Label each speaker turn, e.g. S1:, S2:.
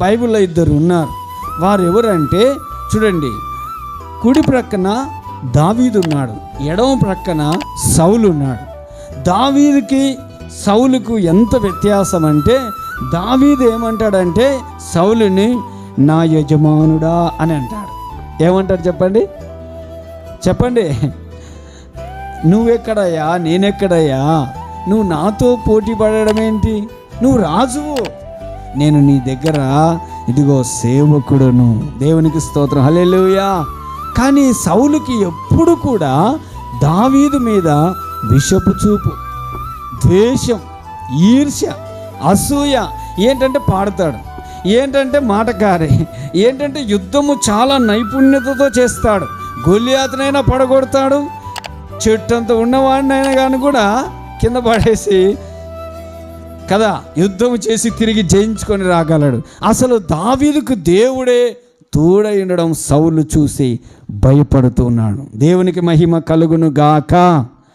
S1: బైబిల్లో ఇద్దరు ఉన్నారు. వారు ఎవరంటే చూడండి కుడి ప్రక్కన దావీదు ఉన్నాడు ఎడమ ప్రక్కన సౌలు ఉన్నాడు. దావీదుకి సౌలుకు ఎంత వ్యత్యాసం అంటే దావీదు ఏమంటాడంటే సౌలుని నా యజమానుడా అని అంటాడు. ఏమంటాడు చెప్పండి? చెప్పండి. నువ్వెక్కడయ్యా? నేనెక్కడయ్యా? నువ్వు నాతో పోటీ పడడం ఏంటి నువ్వు రాజువు. నేను నీ దగ్గర ఇదిగో సేవకుడును. దేవునికి స్తోత్రం. హలెలుయా కానీ సౌలుకి ఎప్పుడు కూడా దావీదు మీద విషపు చూపు ద్వేషం ఈర్ష్య అసూయ ఏంటంటే పాడతాడు. ఏంటంటే మాటకారి ఏంటంటే యుద్ధము చాలా నైపుణ్యతతో చేస్తాడు. గొలియాతనైనా పడగొడతాడు. చెట్టంత ఉన్నవాడినైనా కానీ కూడా కింద పడేసి కదా? యుద్ధం చేసి తిరిగి జయించుకొని రాగలడు. అసలు దావీదుకు దేవుడే తోడై ఉండడం సౌలు చూసి భయపడుతున్నాడు దేవునికి మహిమ కలుగును గాక